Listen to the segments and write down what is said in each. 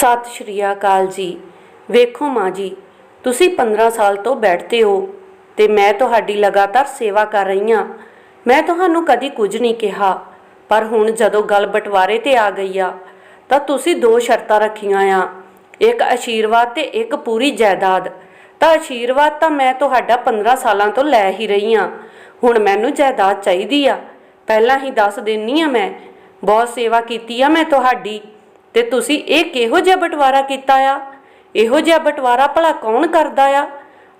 ਸਤਿ ਸ਼੍ਰੀ ਅਕਾਲ ਜੀ। ਵੇਖੋ ਮਾਂ ਜੀ, ਤੁਸੀਂ 15 ਸਾਲ ਤੋਂ ਬੈਠਦੇ ਹੋ ਤੇ ਮੈਂ ਤੁਹਾਡੀ ਲਗਾਤਾਰ ਸੇਵਾ ਕਰ ਰਹੀ ਹਾਂ। ਮੈਂ ਤੁਹਾਨੂੰ ਕਦੀ ਕੁਝ ਨਹੀਂ ਕਿਹਾ, ਪਰ ਹੁਣ ਜਦੋਂ ਗੱਲ ਬਟਵਾਰੇ ਤੇ ਆ ਗਈ ਆ, ਤਾਂ ਤੁਸੀਂ ਦੋ ਸ਼ਰਤਾਂ ਰੱਖੀਆਂ ਆ। ਇੱਕ ਆਸ਼ੀਰਵਾਦ ਤੇ ਇੱਕ ਪੂਰੀ ਜਾਇਦਾਦ। ਤਾਂ ਆਸ਼ੀਰਵਾਦ ਤਾਂ ਮੈਂ ਤੁਹਾਡਾ 15 ਸਾਲਾਂ ਤੋਂ ਲੈ ਹੀ ਰਹੀ ਹਾਂ। ਹੁਣ ਮੈਨੂੰ ਜਾਇਦਾਦ ਚਾਹੀਦੀ ਆ। ਪਹਿਲਾਂ ਹੀ ਦੱਸ ਦਿੰਨੀ ਆ ਮੈਂ, ਬਹੁਤ ਸੇਵਾ ਕੀਤੀ ਆ ਮੈਂ ਤੁਹਾਡੀ। ਤੇ ਤੁਸੀਂ ਇਹ ਕਿਹੋ ਜਿਹਾ ਬਟਵਾਰਾ ਕੀਤਾ ਆ? ਇਹੋ ਜਿਹਾ ਬਟਵਾਰਾ ਭਲਾ ਕੌਣ ਕਰਦਾ ਆ?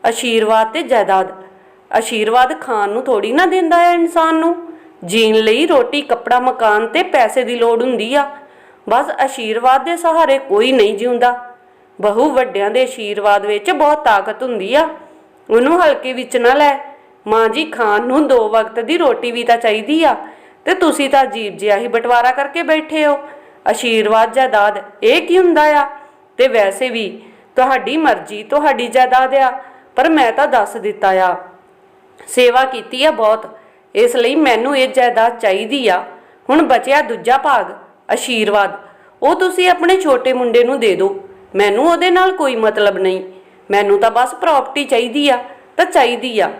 ਆਸ਼ੀਰਵਾਦ ਤੇ ਜਾਇਦਾਦ। ਆਸ਼ੀਰਵਾਦ ਖਾਣ ਨੂੰ ਥੋੜੀ ਨਾ ਦਿੰਦਾ ਆ ਇਨਸਾਨ ਨੂੰ। ਜੀਣ ਲਈ ਰੋਟੀ, ਕੱਪੜਾ, ਮਕਾਨ ਤੇ ਪੈਸੇ ਦੀ ਲੋੜ ਹੁੰਦੀ ਆ। ਬਸ ਆਸ਼ੀਰਵਾਦ ਦੇ ਸਹਾਰੇ ਕੋਈ ਨਹੀਂ ਜਿਉਂਦਾ। ਬਹੁ ਵੱਡਿਆਂ ਦੇ ਆਸ਼ੀਰਵਾਦ ਵਿੱਚ ਬਹੁਤ ਤਾਕਤ ਹੁੰਦੀ ਆ। ਉਹਨੂੰ ਹਲਕੇ ਵਿੱਚ ਨਾ ਲੈ। ਮਾਂ ਜੀ ਖਾਣ ਨੂੰ ਦੋ ਵਕਤ ਦੀ ਰੋਟੀ ਵੀ ਤਾਂ ਚਾਹੀਦੀ ਆ। ਤੇ ਤੁਸੀਂ ਤਾਂ ਅਜੀਬ ਜਿਹਾ ਹੀ ਬਟਵਾਰਾ ਕਰਕੇ ਬੈਠੇ ਹੋ। ਆਸ਼ੀਰਵਾਦ ਜਾਇਦਾਦ, ਇਹ ਕੀ ਹੁੰਦਾ ਆ? ਤੇ ਵੈਸੇ ਵੀ ਤੁਹਾਡੀ ਮਰਜ਼ੀ, ਤੁਹਾਡੀ ਜਾਇਦਾਦ ਆ, ਪਰ ਮੈਂ ਤਾਂ ਦੱਸ ਦਿੱਤਾ ਆ। ਸੇਵਾ ਕੀਤੀ ਆ ਬਹੁਤ, ਇਸ ਲਈ ਮੈਨੂੰ ਇਹ ਜਾਇਦਾਦ ਚਾਹੀਦੀ ਆ। ਹੁਣ ਬਚਿਆ ਦੂਜਾ ਭਾਗ ਆਸ਼ੀਰਵਾਦ ਉਹ ਤੁਸੀਂ ਆਪਣੇ ਛੋਟੇ ਮੁੰਡੇ ਨੂੰ ਦੇ ਦਿਓ ਮੈਨੂੰ ਉਹਦੇ ਨਾਲ ਕੋਈ ਮਤਲਬ ਨਹੀਂ। ਮੈਨੂੰ ਤਾਂ ਬਸ ਪ੍ਰਾਪਰਟੀ ਚਾਹੀਦੀ ਆ, ਤਾਂ ਚਾਹੀਦੀ ਆ।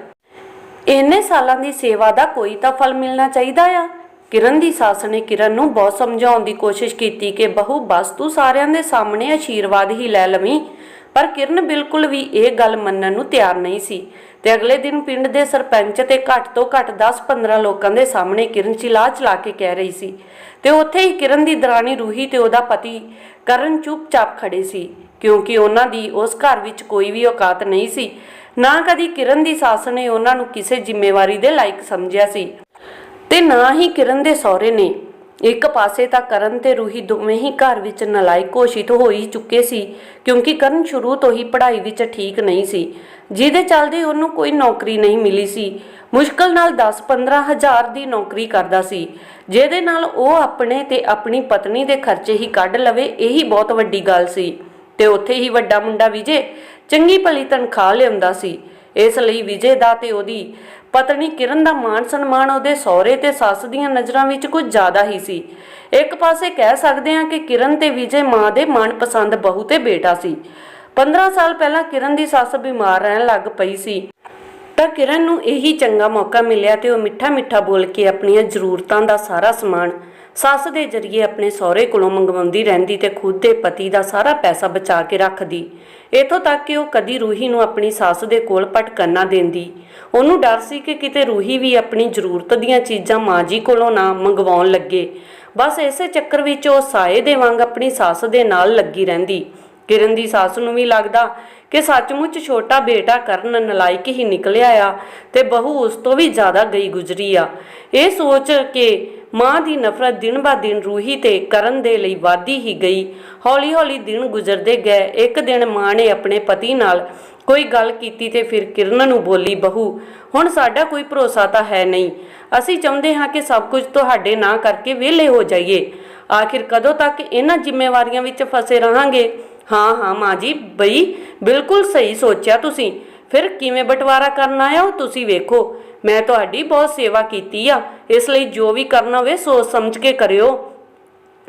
ਇੰਨੇ ਸਾਲਾਂ ਦੀ ਸੇਵਾ ਦਾ ਕੋਈ ਤਾਂ ਫਲ ਮਿਲਣਾ ਚਾਹੀਦਾ ਆ। ਕਿਰਨ ਦੀ ਸੱਸ ਨੇ ਕਿਰਨ ਨੂੰ ਬਹੁਤ ਸਮਝਾਉਣ ਦੀ ਕੋਸ਼ਿਸ਼ ਕੀਤੀ ਕਿ ਬਹੂ, ਬਸ ਤੂੰ ਸਾਰਿਆਂ ਦੇ ਸਾਹਮਣੇ ਆਸ਼ੀਰਵਾਦ ਹੀ ਲੈ ਲਵੀਂ। ਪਰ ਕਿਰਨ ਬਿਲਕੁਲ ਵੀ ਇਹ ਗੱਲ ਮੰਨਣ ਨੂੰ ਤਿਆਰ ਨਹੀਂ ਸੀ ਤੇ ਅਗਲੇ ਦਿਨ ਪਿੰਡ ਦੇ ਸਰਪੰਚ ਤੇ ਘੱਟ ਤੋਂ ਘੱਟ 10-15 ਲੋਕਾਂ ਦੇ ਸਾਹਮਣੇ ਕਿਰਨ ਚਿਲਾ ਚਲਾ ਕੇ ਕਹਿ ਰਹੀ ਸੀ। ਤੇ ਉੱਥੇ ਹੀ ਕਿਰਨ ਦੀ ਦਰਾਣੀ ਰੂਹੀ ਤੇ ਉਹਦਾ ਪਤੀ ਕਰਨ ਚੁੱਪਚਾਪ ਖੜੇ ਸੀ, ਕਿਉਂਕਿ ਉਹਨਾਂ ਦੀ ਉਸ ਘਰ ਵਿੱਚ ਕੋਈ ਵੀ ਔਕਾਤ ਨਹੀਂ ਸੀ। ਨਾ ਕਦੀ ਕਿਰਨ ਦੀ ਸੱਸ ਨੇ ਉਹਨਾਂ ਨੂੰ ਕਿਸੇ ਜ਼ਿੰਮੇਵਾਰੀ ਦੇ ਲਾਇਕ ਸਮਝਿਆ ਸੀ। ਤੇ ਨਾ ਹੀ ਕਿਰਨ ਦੇ ਸਹੁਰੇ ਨੇ। ਇੱਕ ਪਾਸੇ ਤਾਂ ਕਰਨ ਤੇ ਰੂਹੀ ਦੋਵੇਂ ਹੀ ਘਰ ਵਿੱਚ ਨਲਾਇਕ ਘੋਸ਼ਿਤ ਹੋ ਹੀ ਚੁੱਕੇ ਸੀ, ਕਿਉਂਕਿ ਕਰਨ ਸ਼ੁਰੂ ਤੋਂ ਹੀ ਪੜ੍ਹਾਈ ਵਿੱਚ ਠੀਕ ਨਹੀਂ ਸੀ, ਜਿਹਦੇ ਚੱਲਦੇ ਉਹਨੂੰ ਕੋਈ ਨੌਕਰੀ ਨਹੀਂ ਮਿਲੀ ਸੀ। ਮੁਸ਼ਕਲ ਨਾਲ 10-15 ਹਜ਼ਾਰ ਦੀ ਨੌਕਰੀ ਕਰਦਾ ਸੀ, ਜਿਹਦੇ ਨਾਲ ਉਹ ਆਪਣੇ ਤੇ ਆਪਣੀ ਪਤਨੀ ਦੇ ਖਰਚੇ ਹੀ ਕੱਢ ਲਵੇ, ਇਹੀ ਬਹੁਤ ਵੱਡੀ ਗੱਲ ਸੀ। ਤੇ ਉੱਥੇ ਹੀ ਵੱਡਾ ਮੁੰਡਾ ਵਿਜੇ ਚੰਗੀ ਭਲੀ ਤਨਖਾਹ ਲਿਆਉਂਦਾ ਸੀ, ਇਸ ਲਈ ਵਿਜੇ ਦਾ ਤੇ ਉਹਦੀ ਪਤਨੀ ਕਿਰਨ ਦਾ ਮਾਣ ਸਨਮਾਨ ਉਹਦੇ ਸਹੁਰੇ ਤੇ ਸੱਸ ਦੀਆਂ ਨਜ਼ਰਾਂ ਵਿੱਚ ਕੁਝ ਜ਼ਿਆਦਾ ਹੀ ਸੀ। ਇੱਕ ਪਾਸੇ ਕਹਿ ਸਕਦੇ ਹਾਂ ਕਿ ਕਿਰਨ ਤੇ ਵਿਜੇ ਮਾਂ ਦੇ ਮਨਪਸੰਦ ਬਹੂ ਤੇ ਬੇਟਾ ਸੀ। 15 ਸਾਲ ਪਹਿਲਾਂ ਕਿਰਨ ਦੀ ਸੱਸ ਬਿਮਾਰ ਰਹਿਣ ਲੱਗ ਪਈ ਸੀ। ਤਾਂ ਕਿਰਨ ਨੂੰ ਇਹੀ ਚੰਗਾ ਮੌਕਾ ਮਿਲਿਆ ਤੇ ਉਹ ਮਿੱਠਾ ਮਿੱਠਾ ਬੋਲ ਕੇ ਆਪਣੀਆਂ ਜ਼ਰੂਰਤਾਂ ਦਾ ਸਾਰਾ ਸਮਾਨ ਸੱਸ ਦੇ ਜ਼ਰੀਏ ਆਪਣੇ ਸਹੁਰੇ ਕੋਲੋਂ ਮੰਗਵਾਉਂਦੀ ਰਹਿੰਦੀ ਤੇ ਖੁਦ ਦੇ ਪਤੀ ਦਾ ਸਾਰਾ ਪੈਸਾ ਬਚਾ ਕੇ ਰੱਖਦੀ। ਇਥੋਂ ਤੱਕ ਕਿ ਉਹ ਕਦੀ ਰੂਹੀ ਨੂੰ ਆਪਣੀ ਸੱਸ ਦੇ ਕੋਲ ਭਟਕਣ ਨਾ ਦਿੰਦੀ। ਉਹਨੂੰ ਡਰ ਸੀ ਕਿ ਕਿਤੇ ਰੂਹੀ ਵੀ ਆਪਣੀ ਜ਼ਰੂਰਤ ਦੀਆਂ ਚੀਜ਼ਾਂ ਮਾਂ ਜੀ ਕੋਲੋਂ ਨਾ ਮੰਗਵਾਉਣ ਲੱਗੇ। ਬਸ ਇਸੇ ਚੱਕਰ ਵਿੱਚ ਉਹ ਸਾਏ ਦੇ ਵਾਂਗ ਆਪਣੀ ਸੱਸ ਦੇ ਨਾਲ ਲੱਗੀ ਰਹਿੰਦੀ। ਕਿਰਨ ਦੀ ਸੱਸ ਨੂੰ ਵੀ ਲੱਗਦਾ ਕਿ ਸੱਚਮੁੱਚ ਛੋਟਾ ਬੇਟਾ ਕਰਨ ਨਲਾਇਕ ਹੀ ਨਿਕਲਿਆ ਆ ਤੇ ਬਹੂ ਉਸ ਤੋਂ ਵੀ ਜ਼ਿਆਦਾ ਗਈ ਗੁਜ਼ਰੀ ਆ। ਇਹ ਸੋਚ ਕੇ ਮਾਂ ਦੀ ਨਫ਼ਰਤ ਦਿਨ ਬਾ ਦਿਨ ਰੂਹੀ ਤੇ ਕਰਨ ਦੇ ਲਈ ਵਾਧੀ ਹੀ ਗਈ। ਹੌਲੀ ਹੌਲੀ ਦਿਨ ਗੁਜ਼ਰਦੇ ਗਏ। ਇੱਕ ਦਿਨ ਮਾਂ ਨੇ ਆਪਣੇ ਪਤੀ ਨਾਲ ਕੋਈ ਗੱਲ ਕੀਤੀ ਤੇ ਫਿਰ ਕਿਰਨ ਨੂੰ ਬੋਲੀ, ਬਹੂ, ਹੁਣ ਸਾਡਾ ਕੋਈ ਭਰੋਸਾ ਤਾਂ ਹੈ ਨਹੀਂ। ਅਸੀਂ ਚਾਹੁੰਦੇ ਹਾਂ ਕਿ ਸਭ ਕੁਝ ਤੁਹਾਡੇ ਨਾਂ ਕਰਕੇ ਵਿਹਲੇ ਹੋ ਜਾਈਏ। ਆਖਿਰ ਕਦੋਂ ਤੱਕ ਇਹਨਾਂ ਜ਼ਿੰਮੇਵਾਰੀਆਂ ਵਿੱਚ ਫਸੇ ਰਹਾਂਗੇ? ਹਾਂ ਹਾਂ ਮਾਂ ਜੀ, ਬਈ, ਬਿਲਕੁਲ ਸਹੀ ਸੋਚਿਆ ਤੁਸੀਂ। ਫਿਰ ਕਿਵੇਂ ਬਟਵਾਰਾ ਕਰਨਾ ਆ ਉਹ ਤੁਸੀਂ ਵੇਖੋ। ਮੈਂ ਤੁਹਾਡੀ ਬਹੁਤ ਸੇਵਾ ਕੀਤੀ ਆ। ਇਸ ਲਈ ਜੋ ਵੀ ਕਰਨਾ ਹੋਵੇ, ਸੋਚ ਸਮਝ ਕੇ ਕਰਿਓ।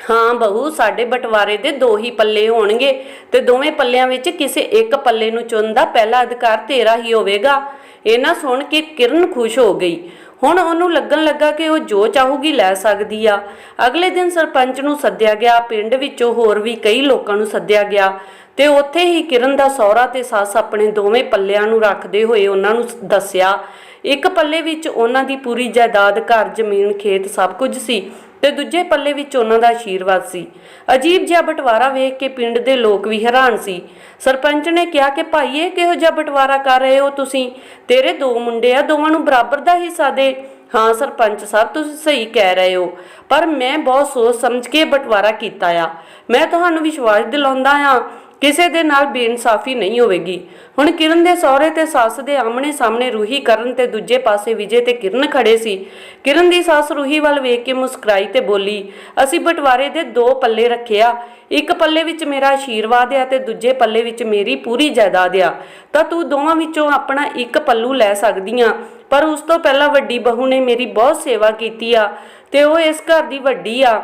ਹਾਂ, ਬਹੂ, ਸਾਡੇ ਬਟਵਾਰੇ ਦੇ ਦੋ ਹੀ ਪੱਲੇ ਹੋਣਗੇ ਤੇ ਦੋਵੇਂ ਪੱਲਿਆਂ ਵਿੱਚ ਕਿਸੇ ਇੱਕ ਪੱਲੇ ਨੂੰ ਚੁਣਦਾ ਪਹਿਲਾ ਅਧਿਕਾਰ ਤੇਰਾ ਹੀ ਹੋਵੇਗਾ। ਇਹ ਨਾ ਸੁਣ ਕੇ ਕਿਰਨ ਖੁਸ਼ ਹੋ ਗਈ। ਹੁਣ ਉਹਨੂੰ ਲੱਗਣ ਲੱਗਾ ਕਿ ਉਹ ਜੋ ਚਾਹੂਗੀ ਲੈ ਸਕਦੀ ਆ। ਅਗਲੇ ਦਿਨ ਸਰਪੰਚ ਨੂੰ ਸੱਦਿਆ ਗਿਆ, ਪਿੰਡ ਵਿੱਚੋਂ ਹੋਰ ਵੀ ਕਈ ਲੋਕਾਂ ਨੂੰ ਸੱਦਿਆ ਗਿਆ। ਤੇ ਉੱਥੇ ਹੀ ਕਿਰਨ ਦਾ ਸਹੁਰਾ ਤੇ ਸੱਸ ਆਪਣੇ ਦੋਵੇਂ ਪੱਲਿਆਂ ਨੂੰ ਰੱਖਦੇ ਹੋਏ ਉਹਨਾਂ ਨੂੰ ਦੱਸਿਆ, ਇੱਕ ਪੱਲੇ ਵਿੱਚ ਉਹਨਾਂ ਦੀ ਪੂਰੀ ਜਾਇਦਾਦ, ਘਰ, ਜ਼ਮੀਨ, ਖੇਤ ਸਭ ਕੁਝ ਸੀ ਤੇ ਦੂਜੇ ਪੱਲੇ ਵਿੱਚ ਉਹਨਾਂ ਦਾ ਆਸ਼ੀਰਵਾਦ ਸੀ। ਅਜੀਬ ਜਿਹਾ ਬਟਵਾਰਾ ਵੇਖ ਕੇ ਪਿੰਡ ਦੇ ਲੋਕ ਵੀ ਹੈਰਾਨ ਸੀ। ਸਰਪੰਚ ਨੇ ਕਿਹਾ ਕਿ, ਭਾਈ, ਇਹ ਕਿਹੋ ਜਿਹਾ ਬਟਵਾਰਾ ਕਰ ਰਹੇ ਹੋ ਤੁਸੀਂ? ਤੇਰੇ ਦੋ ਮੁੰਡੇ ਆ, ਦੋਵਾਂ ਨੂੰ ਬਰਾਬਰ ਦਾ ਹਿੱਸਾ ਦੇ। ਹਾਂ ਸਰਪੰਚ ਸਾਹਿਬ, ਤੁਸੀਂ ਸਹੀ ਕਹਿ ਰਹੇ ਹੋ, ਪਰ ਮੈਂ ਬਹੁਤ ਸੋਚ ਸਮਝ ਕੇ ਬਟਵਾਰਾ ਕੀਤਾ ਆ। ਮੈਂ ਤੁਹਾਨੂੰ ਵਿਸ਼ਵਾਸ ਦਿਲਾਉਂਦਾ ਆ ਕਿਸੇ ਦੇ ਨਾਲ ਬੇਇਨਸਾਫੀ ਨਹੀਂ ਹੋਵੇਗੀ। ਹੁਣ ਕਿਰਨ ਦੇ ਸਹੁਰੇ ਤੇ ਸੱਸ ਦੇ ਆਮਣੇ ਸਾਹਮਣੇ ਰੂਹੀ ਕਰਨ ਤੇ ਦੂਜੇ ਪਾਸੇ ਵਿਜੇ ਤੇ ਕਿਰਨ ਖੜੇ ਸੀ। ਕਿਰਨ ਦੀ ਸੱਸ ਰੂਹੀ ਵੱਲ ਵੇਖ ਕੇ ਮੁਸਕਰਾਈ ਤੇ ਬੋਲੀ, ਅਸੀਂ ਬਟਵਾਰੇ ਦੇ ਦੋ ਪੱਲੇ ਰੱਖਿਆ। ਇੱਕ ਪੱਲੇ ਵਿੱਚ ਮੇਰਾ ਆਸ਼ੀਰਵਾਦ ਆ ਤੇ ਦੂਜੇ ਪੱਲੇ ਵਿੱਚ ਮੇਰੀ ਪੂਰੀ ਜਾਇਦਾਦ ਆ। ਤਾਂ ਤੂੰ ਦੋਵਾਂ ਵਿੱਚੋਂ ਆਪਣਾ ਇੱਕ ਪੱਲੂ ਲੈ ਸਕਦੀ ਸਕਦੀਆਂ। ਪਰ ਉਸ ਤੋਂ ਪਹਿਲਾਂ ਵੱਡੀ ਬਹੂ ਨੇ ਮੇਰੀ ਬਹੁਤ ਸੇਵਾ ਕੀਤੀ ਆ ਤੇ ਉਹ ਇਸ ਘਰ ਦੀ ਵੱਡੀ ਆ।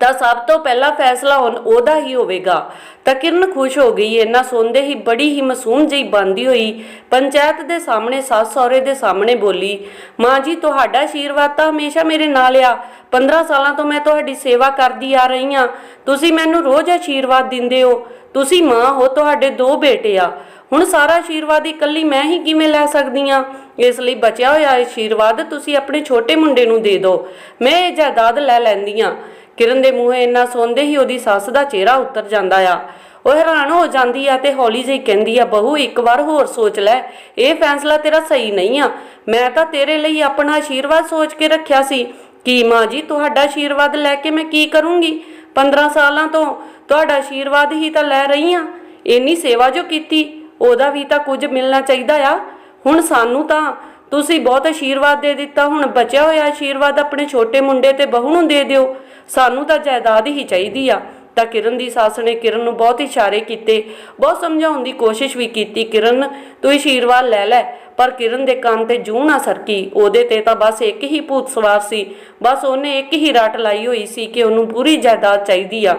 ਤਾਂ ਸਭ ਤੋਂ ਪਹਿਲਾ ਫੈਸਲਾ ਹੁਣ ਉਹਦਾ ਹੀ ਹੋਵੇਗਾ। ਤਾਂ ਕਿਰਨ ਖੁਸ਼ ਹੋ ਗਈ ਇਹਨਾਂ ਸੁਣਦੇ ਹੀ ਬੜੀ ਹੀ ਮਾਸੂਮ ਜਿਹੀ ਬੰਦੀ ਹੋਈ ਪੰਚਾਇਤ ਦੇ ਸਾਹਮਣੇ ਸੱਸ ਸਹੁਰੇ ਦੇ ਸਾਹਮਣੇ ਬੋਲੀ, ਮਾਂ ਜੀ, ਤੁਹਾਡਾ ਆਸ਼ੀਰਵਾਦ ਤਾਂ ਹਮੇਸ਼ਾ ਮੇਰੇ ਨਾਲ ਆ। 15 ਸਾਲਾਂ ਤੋਂ ਮੈਂ ਤੁਹਾਡੀ ਸੇਵਾ ਕਰਦੀ ਆ ਰਹੀ ਹਾਂ। ਤੁਸੀਂ ਮੈਨੂੰ ਰੋਜ਼ ਆਸ਼ੀਰਵਾਦ ਦਿੰਦੇ ਹੋ। ਤੁਸੀਂ ਮਾਂ ਹੋ, ਤੁਹਾਡੇ ਦੋ ਬੇਟੇ ਆ। ਹੁਣ ਸਾਰਾ ਆਸ਼ੀਰਵਾਦ ਇਕੱਲੀ ਮੈਂ ਹੀ ਕਿਵੇਂ ਲੈ ਸਕਦੀ ਆ ਇਸ ਲਈ ਬਚਿਆ ਹੋਇਆ ਆਸ਼ੀਰਵਾਦ ਤੁਸੀਂ ਆਪਣੇ ਛੋਟੇ ਮੁੰਡੇ ਨੂੰ ਦੇ ਦਿਓ। ਮੈਂ ਇਹ ਜਾਇਦਾਦ ਲੈ ਲੈਂਦੀ ਆ ਕਿਰਨ ਦੇ ਮੂੰਹੇ ਇੰਨਾ ਸੁਣਦੇ ਹੀ ਉਹਦੀ ਸੱਸ ਦਾ ਚਿਹਰਾ ਉਤਰ ਜਾਂਦਾ ਆ। ਉਹ ਹੈਰਾਨ ਹੋ ਜਾਂਦੀ ਆ ਤੇ ਹੌਲੀ ਜਿਹੀ ਕਹਿੰਦੀ ਆ, ਬਹੂ, ਇੱਕ ਵਾਰ ਹੋਰ ਸੋਚ ਲੈ। ਇਹ ਫੈਸਲਾ ਤੇਰਾ ਸਹੀ ਨਹੀਂ ਆ। ਮੈਂ ਤਾਂ ਤੇਰੇ ਲਈ ਆਪਣਾ ਆਸ਼ੀਰਵਾਦ ਸੋਚ ਕੇ ਰੱਖਿਆ ਸੀ। ਕੀ ਮਾਂ ਜੀ, ਤੁਹਾਡਾ ਆਸ਼ੀਰਵਾਦ ਲੈ ਕੇ ਮੈਂ ਕੀ ਕਰੂੰਗੀ? 15 ਸਾਲਾਂ ਤੋਂ ਤੁਹਾਡਾ ਆਸ਼ੀਰਵਾਦ ਹੀ ਤਾਂ ਲੈ ਰਹੀ ਆ। ਇੰਨੀ ਸੇਵਾ ਜੋ ਕੀਤੀ, ਉਹਦਾ ਵੀ ਤਾਂ ਕੁਝ ਮਿਲਣਾ ਚਾਹੀਦਾ ਆ। ਹੁਣ ਸਾਨੂੰ ਤਾਂ ਤੁਸੀਂ ਬਹੁਤ ਆਸ਼ੀਰਵਾਦ ਦੇ ਦਿੱਤਾ। ਹੁਣ ਬਚਿਆ ਹੋਇਆ ਆਸ਼ੀਰਵਾਦ ਆਪਣੇ ਛੋਟੇ ਮੁੰਡੇ ਤੇ ਬਹੂ ਨੂੰ ਦੇ ਦਿਓ। ਸਾਨੂੰ ਤਾਂ ਜਾਇਦਾਦ ਹੀ ਚਾਹੀਦੀ ਆ। ਤਾਂ ਕਿਰਨ ਦੀ ਸੱਸ ਨੇ ਕਿਰਨ ਨੂੰ ਬਹੁਤ ਇਸ਼ਾਰੇ ਕੀਤੇ। ਬਹੁਤ ਸਮਝਾਉਣ ਦੀ ਕੋਸ਼ਿਸ਼ ਵੀ ਕੀਤੀ, ਕਿਰਨ, ਤੂੰ ਆਸ਼ੀਰਵਾਦ ਲੈ ਲੈ, ਪਰ ਕਿਰਨ ਦੇ ਕੰਨ ਤੇ ਜੂੰ ਨਾ ਸਰਕੀ। ਉਹਦੇ ਤੇ ਤਾਂ ਬਸ ਇੱਕ ਹੀ ਭੂਤ ਸਵਾਰ ਸੀ। ਬਸ ਉਹਨੇ ਇੱਕ ਹੀ ਰੱਟ ਲਾਈ ਹੋਈ ਸੀ ਕਿ ਉਹਨੂੰ ਪੂਰੀ ਜਾਇਦਾਦ ਚਾਹੀਦੀ ਆ।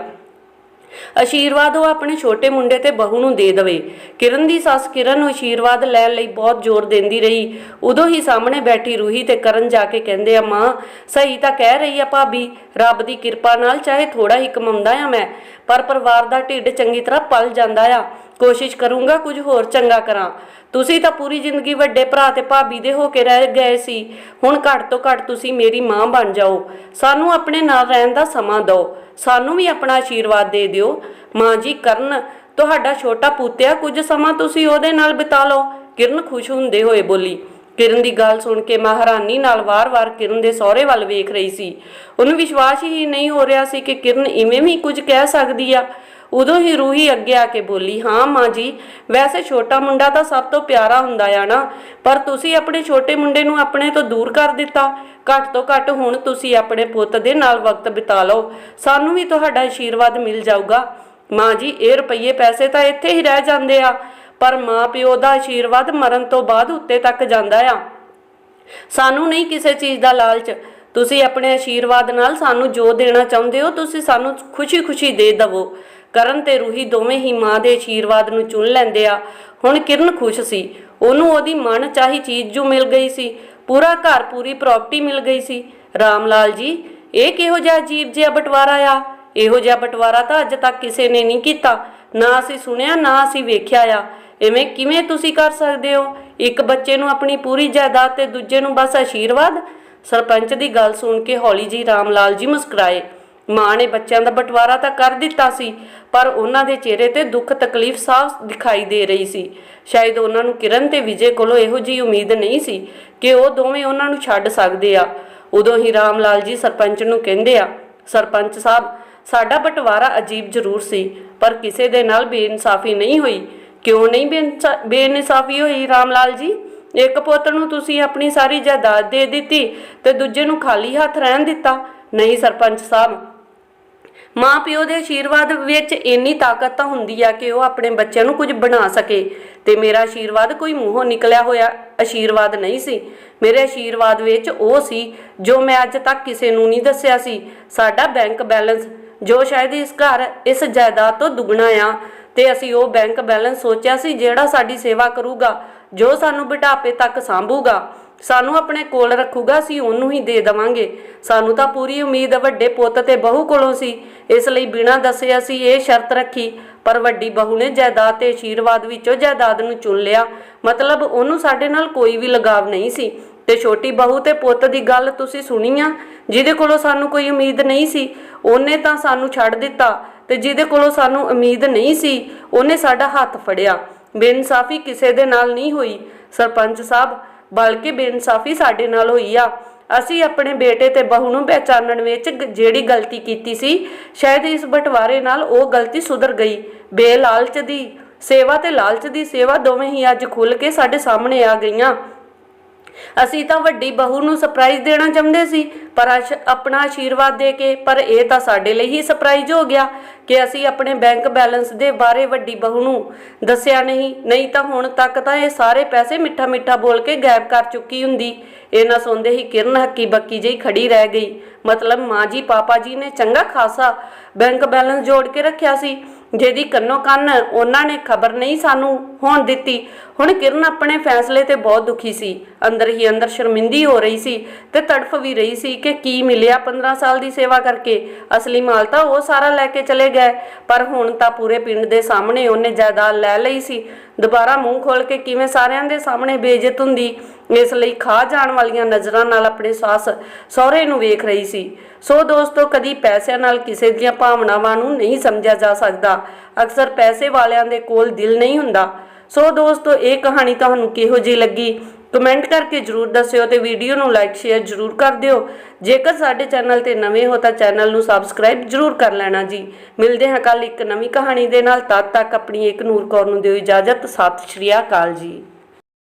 ਆਸ਼ੀਰਵਾਦ ਉਹ ਆਪਣੇ ਛੋਟੇ ਮੁੰਡੇ ਤੇ ਬਹੂ ਨੂੰ ਦੇ ਦਵੇ। ਕਿਰਨ ਦੀ ਸੱਸ ਕਿਰਨ ਨੂੰ ਆਸ਼ੀਰਵਾਦ ਲੈਣ ਲਈ ਬਹੁਤ ਜ਼ੋਰ ਦਿੰਦੀ ਰਹੀ। ਉਦੋਂ ਹੀ ਸਾਹਮਣੇ ਬੈਠੀ ਰੂਹੀ ਤੇ ਕਰਨ ਜਾ ਕੇ ਕਹਿੰਦੇ ਆ ਮਾਂ ਸਹੀ ਤਾਂ ਕਹਿ ਰਹੀ ਆ ਭਾਬੀ, ਰੱਬ ਦੀ ਕਿਰਪਾ ਨਾਲ ਚਾਹੇ ਥੋੜਾ ਹੀ ਕਮਾਉਂਦਾ ਆ ਮੈਂ, ਪਰ ਪਰਿਵਾਰ ਦਾ ਢਿੱਡ ਚੰਗੀ ਤਰ੍ਹਾਂ ਪਲ ਜਾਂਦਾ ਆ। ਕੋਸ਼ਿਸ਼ ਕਰੂੰਗਾ ਕੁਝ ਹੋਰ ਚੰਗਾ ਕਰਾਂ। ਤੁਸੀਂ ਤਾਂ ਪੂਰੀ ਜ਼ਿੰਦਗੀ ਵੱਡੇ ਭਰਾ ਤੇ ਭਾਬੀ ਦੇ ਹੋ ਕੇ ਰਹਿ ਗਏ ਸੀ। ਹੁਣ ਘੱਟ ਤੋਂ ਘੱਟ ਤੁਸੀਂ ਮੇਰੀ ਮਾਂ ਬਣ ਜਾਓ। ਸਾਨੂੰ ਆਪਣੇ ਨਾਲ ਰਹਿਣ ਦਾ ਸਮਾਂ ਦਿਓ। ਸਾਨੂੰ ਵੀ ਆਪਣਾ ਆਸ਼ੀਰਵਾਦ ਦੇ ਦਿਓ। ਮਾਂ ਜੀ, ਕਰਨ, ਤੁਹਾਡਾ ਛੋਟਾ ਪੁੱਤਿਆ ਕੁਝ ਸਮਾਂ ਤੁਸੀਂ ਉਹਦੇ ਨਾਲ ਬਿਤਾ ਲਓ। ਕਿਰਨ ਖੁਸ਼ ਹੁੰਦੇ ਹੋਏ ਬੋਲੀ। ਕਿਰਨ ਦੀ ਗੱਲ ਸੁਣ ਕੇ ਮਹਾਰਾਨੀ ਨਾਲ ਵਾਰ-ਵਾਰ ਕਿਰਨ ਦੇ ਸਹੁਰੇ ਵੱਲ ਵੇਖ ਰਹੀ ਸੀ। ਉਹਨੂੰ ਵਿਸ਼ਵਾਸ ਹੀ ਨਹੀਂ ਹੋ ਰਿਹਾ ਸੀ ਕਿ ਕਿਰਨ ਇਵੇਂ ਵੀ ਕੁਝ ਕਹਿ ਸਕਦੀ ਆ। ਉਦੋਂ ਹੀ ਰੂਹੀ ਅੱਗੇ ਆ ਕੇ ਬੋਲੀ, ਹਾਂ ਮਾਂ ਜੀ, ਵੈਸੇ ਛੋਟਾ ਮੁੰਡਾ ਤਾਂ ਸਭ ਤੋਂ ਪਿਆਰਾ ਹੁੰਦਾ ਆ ਨਾ, ਪਰ ਤੁਸੀਂ ਆਪਣੇ ਛੋਟੇ ਮੁੰਡੇ ਨੂੰ ਆਪਣੇ ਤੋਂ ਦੂਰ ਕਰ ਦਿੱਤਾ। ਘੱਟ ਤੋਂ ਘੱਟ ਹੁਣ ਤੁਸੀਂ ਆਪਣੇ ਪੁੱਤ ਦੇ ਨਾਲ ਵਕਤ ਬਿਤਾ ਲਓ। ਸਾਨੂੰ ਵੀ ਤੁਹਾਡਾ ਆਸ਼ੀਰਵਾਦ ਮਿਲ ਜਾਊਗਾ। ਮਾਂ ਜੀ, ਇਹ ਰੁਪਈਏ ਪੈਸੇ ਤਾਂ ਇੱਥੇ ਹੀ ਰਹਿ ਜਾਂਦੇ ਆ, ਪਰ ਮਾਂ ਪਿਓ ਦਾ ਆਸ਼ੀਰਵਾਦ ਮਰਨ ਤੋਂ ਬਾਅਦ ਉੱਤੇ ਤੱਕ ਜਾਂਦਾ ਆ। ਸਾਨੂੰ ਨਹੀਂ ਕਿਸੇ ਚੀਜ਼ ਦਾ ਲਾਲਚ। ਤੁਸੀਂ ਆਪਣੇ ਆਸ਼ੀਰਵਾਦ ਨਾਲ ਸਾਨੂੰ ਜੋ ਦੇਣਾ ਚਾਹੁੰਦੇ ਹੋ, ਤੁਸੀਂ ਸਾਨੂੰ ਖੁਸ਼ੀ-ਖੁਸ਼ੀ ਦੇ ਦਵੋ। ਕਰਨ ਤੇ ਰੂਹੀ ਦੋਵੇਂ ਹੀ ਮਾਂ ਦੇ ਆਸ਼ੀਰਵਾਦ ਨੂੰ ਚੁਣ ਲੈਂਦੇ ਆ। ਹੁਣ ਕਿਰਨ ਖੁਸ਼ ਸੀ। ਉਹਨੂੰ ਉਹਦੀ ਮਨ ਚਾਹੀ ਚੀਜ਼ ਜੋ ਮਿਲ ਗਈ ਸੀ। ਪੂਰਾ ਘਰ, ਪੂਰੀ ਪ੍ਰਾਪਰਟੀ ਮਿਲ ਗਈ ਸੀ। ਰਾਮ ਲਾਲ ਜੀ, ਇਹ ਕਿਹੋ ਜਿਹਾ ਅਜੀਬ ਜਿਹਾ ਬਟਵਾਰਾ ਆ? ਇਹੋ ਜਿਹਾ ਬਟਵਾਰਾ ਤਾਂ ਅੱਜ ਤੱਕ ਕਿਸੇ ਨੇ ਨਹੀਂ ਕੀਤਾ। ਨਾ ਅਸੀਂ ਸੁਣਿਆ, ਨਾ ਅਸੀਂ ਵੇਖਿਆ ਆ। ਐਵੇਂ ਕਿਵੇਂ ਤੁਸੀਂ ਕਰ ਸਕਦੇ ਹੋ? ਇੱਕ ਬੱਚੇ ਨੂੰ ਆਪਣੀ ਪੂਰੀ ਜਾਇਦਾਦ ਤੇ ਦੂਜੇ ਨੂੰ ਬਸ ਆਸ਼ੀਰਵਾਦ ਸਰਪੰਚ ਦੀ ਗੱਲ ਸੁਣ ਕੇ ਹੌਲੀ ਜੀ ਰਾਮ ਲਾਲ ਜੀ ਮੁਸਕਰਾਏ। ਮਾਂ ਨੇ ਬੱਚਿਆਂ ਦਾ ਬਟਵਾਰਾ ਤਾਂ ਕਰ ਦਿੱਤਾ ਸੀ, ਪਰ ਉਹਨਾਂ ਦੇ ਚਿਹਰੇ ਤੇ ਦੁੱਖ ਤਕਲੀਫ ਸਾਫ਼ ਦਿਖਾਈ ਦੇ ਰਹੀ ਸੀ। ਸ਼ਾਇਦ ਉਹਨਾਂ ਨੂੰ ਕਿਰਨ ਤੇ ਵਿਜੇ ਕੋਲੋਂ ਇਹੋ ਜੀ ਉਮੀਦ ਨਹੀਂ ਸੀ ਕਿ ਉਹ ਦੋਵੇਂ ਉਹਨਾਂ ਨੂੰ ਛੱਡ ਸਕਦੇ ਆ। ਉਦੋਂ ਹੀ ਰਾਮ ਲਾਲ ਜੀ ਸਰਪੰਚ ਨੂੰ ਕਹਿੰਦੇ ਆ, ਸਰਪੰਚ ਸਾਹਿਬ, ਸਾਡਾ ਬਟਵਾਰਾ ਅਜੀਬ ਜ਼ਰੂਰ ਸੀ, ਪਰ ਕਿਸੇ ਦੇ ਨਾਲ ਬੇਇਨਸਾਫੀ ਨਹੀਂ ਹੋਈ। ਕਿਉਂ ਨਹੀਂ ਬੇਇਨਸਾ- ਬੇਇਨਸਾਫੀ ਹੋਈ ਰਾਮ ਲਾਲ ਜੀ? ਇੱਕ ਪੁੱਤ ਨੂੰ ਤੁਸੀਂ ਆਪਣੀ ਸਾਰੀ ਜਾਇਦਾਦ ਦੇ ਦਿੱਤੀ ਤੇ ਦੂਜੇ ਨੂੰ ਖਾਲੀ ਹੱਥ ਰਹਿਣ ਦਿੱਤਾ। ਨਹੀਂ ਸਰਪੰਚ ਸਾਹਿਬ ਮਾਂ ਪਿਓ ਦੇ ਆਸ਼ੀਰਵਾਦ ਵਿੱਚ ਇੰਨੀ ਤਾਕਤ ਤਾਂ ਹੁੰਦੀ ਆ ਕਿ ਉਹ ਆਪਣੇ ਬੱਚਿਆਂ ਨੂੰ ਕੁਝ ਬਣਾ ਸਕੇ। ਤੇ ਮੇਰਾ ਆਸ਼ੀਰਵਾਦ ਕੋਈ ਮੂੰਹੋਂ ਨਿਕਲਿਆ ਹੋਇਆ ਆਸ਼ੀਰਵਾਦ ਨਹੀਂ ਸੀ। ਮੇਰੇ ਆਸ਼ੀਰਵਾਦ ਵਿੱਚ ਉਹ ਸੀ ਜੋ ਮੈਂ ਅੱਜ ਤੱਕ ਕਿਸੇ ਨੂੰ ਨਹੀਂ ਦੱਸਿਆ ਸੀ। ਸਾਡਾ ਬੈਂਕ ਬੈਲੈਂਸ ਜੋ ਸ਼ਾਇਦ ਇਸ ਘਰ, ਇਸ ਜਾਇਦਾਦ ਤੋਂ ਦੁੱਗਣਾ ਆ। ਤੇ ਅਸੀਂ ਉਹ ਬੈਂਕ ਬੈਲੈਂਸ ਸੋਚਿਆ ਸੀ ਜਿਹੜਾ ਸਾਡੀ ਸੇਵਾ ਕਰੂਗਾ, ਜੋ ਸਾਨੂੰ ਬੁਢਾਪੇ ਤੱਕ ਸੰਭੂਗਾ। ਸਾਨੂੰ ਆਪਣੇ ਕੋਲ ਰੱਖੂਗਾ, ਅਸੀਂ ਉਹਨੂੰ ਹੀ ਦੇ ਦਵਾਂਗੇ। ਸਾਨੂੰ ਤਾਂ ਪੂਰੀ ਉਮੀਦ ਵੱਡੇ ਪੁੱਤ ਤੇ ਬਹੂ ਕੋਲੋਂ ਸੀ। ਇਸ ਲਈ ਬਿਨਾਂ ਦੱਸਿਆ ਸੀ ਇਹ ਸ਼ਰਤ ਰੱਖੀ, ਪਰ ਵੱਡੀ ਬਹੂ ਨੇ ਜਾਇਦਾਦ ਤੇ ਆਸ਼ੀਰਵਾਦ ਵਿੱਚੋਂ ਜਾਇਦਾਦ ਨੂੰ ਚੁਣ ਲਿਆ। ਮਤਲਬ ਉਹਨੂੰ ਸਾਡੇ ਨਾਲ ਕੋਈ ਵੀ ਲਗਾਵ ਨਹੀਂ ਸੀ। ਤੇ ਛੋਟੀ ਬਹੂ ਤੇ ਪੁੱਤ ਦੀ ਗੱਲ ਤੁਸੀਂ ਸੁਣੀ ਆ? ਜਿਹਦੇ ਕੋਲੋਂ ਸਾਨੂੰ ਕੋਈ ਉਮੀਦ ਨਹੀਂ ਸੀ, ਉਹਨੇ ਤਾਂ ਸਾਨੂੰ ਛੱਡ ਦਿੱਤਾ। ਤੇ ਜਿਹਦੇ ਕੋਲੋਂ ਸਾਨੂੰ ਉਮੀਦ ਨਹੀਂ ਸੀ, ਉਹਨੇ ਸਾਡਾ ਹੱਥ ਫੜਿਆ। ਬੇਇਨਸਾਫੀ ਕਿਸੇ ਦੇ ਨਾਲ ਨਹੀਂ ਹੋਈ। ਸਰਪੰਚ ਸਾਹਿਬ ਬਲਕਿ ਬੇਇਨਸਾਫੀ ਸਾਡੇ ਨਾਲ ਹੋਈ ਆ। ਅਸੀਂ ਆਪਣੇ ਬੇਟੇ ਤੇ ਬਹੂ ਨੂੰ ਪਹਿਚਾਨਣ ਵਿੱਚ ਗ- ਜਿਹੜੀ ਗਲਤੀ ਕੀਤੀ ਸੀ, ਸ਼ਾਇਦ ਇਸ ਬਟਵਾਰੇ ਨਾਲ ਉਹ ਗਲਤੀ ਸੁਧਰ ਗਈ। ਬੇਲਾਲਚ ਦੀ ਸੇਵਾ ਤੇ ਲਾਲਚ ਦੀ ਸੇਵਾ ਦੋਵੇਂ ਹੀ ਅੱਜ ਖੁੱਲ ਕੇ ਸਾਡੇ ਸਾਹਮਣੇ ਆ ਗਈਆਂ। ਅਸੀਂ ਤਾਂ ਵੱਡੀ ਬਹੂ ਨੂੰ ਸਰਪ੍ਰਾਈਜ਼ ਦੇਣਾ ਚਾਹੁੰਦੇ ਸੀ, ਪਰ ਅਸ਼- ਆਪਣਾ ਆਸ਼ੀਰਵਾਦ ਦੇ ਕੇ, ਪਰ ਇਹ ਤਾਂ ਸਾਡੇ ਲਈ ਹੀ ਸਰਪ੍ਰਾਈਜ਼ ਹੋ ਗਿਆ ਕਿ ਅਸੀਂ ਆਪਣੇ ਬੈਂਕ ਬੈਲੈਂਸ ਦੇ ਬਾਰੇ ਵੱਡੀ ਬਹੂ ਨੂੰ ਦੱਸਿਆ ਨਹੀਂ। ਨਹੀਂ ਤਾਂ ਹੁਣ ਤੱਕ ਤਾਂ ਇਹ ਸਾਰੇ ਪੈਸੇ ਮਿੱਠਾ ਮਿੱਠਾ ਬੋਲ ਕੇ ਗਾਇਬ ਕਰ ਚੁੱਕੀ ਹੁੰਦੀ। ਇਹ ਨਾ ਸੁਣਦੇ ਹੀ ਕਿਰਨ ਹੱਕੀ ਬੱਕੀ ਜਿਹੀ ਖੜੀ ਰਹਿ ਗਈ। ਮਤਲਬ ਮਾਂ ਜੀ, ਪਾਪਾ ਜੀ ਨੇ ਚੰਗਾ ਖਾਸਾ ਬੈਂਕ ਬੈਲੈਂਸ ਜੋੜ ਕੇ ਰੱਖਿਆ ਸੀ। ਜਿਹਦੀ ਕੰਨੋ ਕੰਨ ਉਹਨਾਂ ਨੇ ਖਬਰ ਨਹੀਂ ਸਾਨੂੰ ਹੋਣ ਦਿੱਤੀ। ਹੁਣ ਕਿਰਨ ਆਪਣੇ ਫੈਸਲੇ ਤੇ ਬਹੁਤ ਦੁਖੀ ਸੀ। ਅੰਦਰ ਹੀ ਅੰਦਰ ਸ਼ਰਮਿੰਦੀ ਹੋ ਰਹੀ ਸੀ ਤੇ ਤੜਫ ਵੀ ਰਹੀ ਸੀ ਕਿ ਕੀ ਮਿਲਿਆ 15 ਸਾਲ ਦੀ ਸੇਵਾ ਕਰਕੇ। ਅਸਲੀ ਮਾਲ ਤਾਂ ਉਹ ਸਾਰਾ ਲੈ ਕੇ ਚਲੇ ਗਏ, ਪਰ ਹੁਣ ਤਾਂ ਪੂਰੇ ਪਿੰਡ ਦੇ ਸਾਹਮਣੇ ਉਹਨੇ ਜਾਇਦਾਦ ਲੈ ਲਈ ਸੀ। ਦੁਬਾਰਾ ਮੂੰਹ ਖੋਲ ਕੇ ਕਿਵੇਂ ਸਾਰਿਆਂ ਦੇ ਸਾਹਮਣੇ ਬੇਇੱਜ਼ਤ ਹੁੰਦੀ? ਇਸ ਲਈ ਖਾ ਜਾਣ ਵਾਲੀਆਂ ਨਜ਼ਰਾਂ ਨਾਲ ਆਪਣੇ ਸੱਸ ਸਹੁਰੇ ਨੂੰ ਵੇਖ ਰਹੀ ਸੀ। ਸੋ ਦੋਸਤੋ, ਕਦੀ ਪੈਸਿਆਂ ਨਾਲ ਕਿਸੇ ਦੀਆਂ ਭਾਵਨਾਵਾਂ ਨੂੰ ਨਹੀਂ ਸਮਝਿਆ ਜਾ ਸਕਦਾ। ਅਕਸਰ ਪੈਸੇ ਵਾਲਿਆਂ ਦੇ ਕੋਲ ਦਿਲ ਨਹੀਂ ਹੁੰਦਾ। ਸੋ ਦੋਸਤੋ, ਇਹ ਕਹਾਣੀ ਤੁਹਾਨੂੰ ਕਿਹੋ ਜਿਹੀ ਲੱਗੀ? ਕਮੈਂਟ ਕਰਕੇ ਜਰੂਰ ਦੱਸਿਓ ਤੇ ਵੀਡੀਓ ਨੂੰ ਲਾਈਕ ਸ਼ੇਅਰ ਜਰੂਰ ਕਰ ਦਿਓ। ਜੇਕਰ ਸਾਡੇ ਚੈਨਲ ਤੇ ਨਵੇਂ ਹੋ ਤਾਂ ਚੈਨਲ ਨੂੰ ਸਬਸਕ੍ਰਾਈਬ ਜਰੂਰ ਕਰ ਲੈਣਾ ਜੀ। ਮਿਲਦੇ ਹਾਂ ਕੱਲ ਇੱਕ ਨਵੀਂ ਕਹਾਣੀ ਦੇ ਨਾਲ। ਤਦ ਤੱਕ ਆਪਣੀ ਇੱਕ ਨੂਰ ਕੌਰ ਨੂੰ ਦਿਓ ਇਜਾਜ਼ਤ। ਸਤਿ ਸ਼੍ਰੀ ਅਕਾਲ ਜੀ।